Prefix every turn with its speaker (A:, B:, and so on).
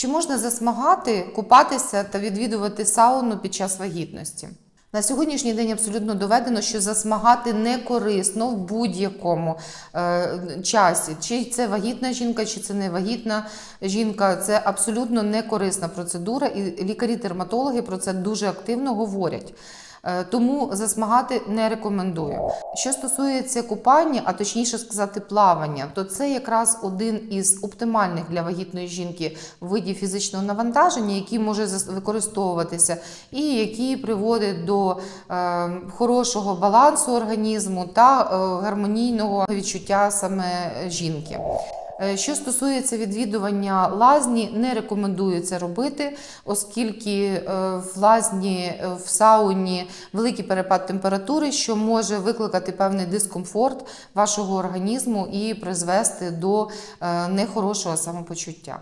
A: Чи можна засмагати, купатися та відвідувати сауну під час вагітності? На сьогоднішній день абсолютно доведено, що засмагати не корисно в будь-якому е, часі. Чи це вагітна жінка, чи це не вагітна жінка. Це абсолютно не корисна процедура, і лікарі-дерматологи про це дуже активно говорять. Е, Тому засмагати не рекомендую. Що стосується купання, а точніше сказати, плавання, то це якраз один із оптимальних для вагітної жінки видів фізичного навантаження, який може використовуватися, і який приводить до е, хорошого балансу організму та е, гармонійного відчуття саме жінки. Е, Що стосується відвідування лазні, не рекомендую це робити, оскільки е, в лазні, е, в сауні великий перепад температури, що може викликати певний дискомфорт вашого організму і призвести до нехорошого самопочуття.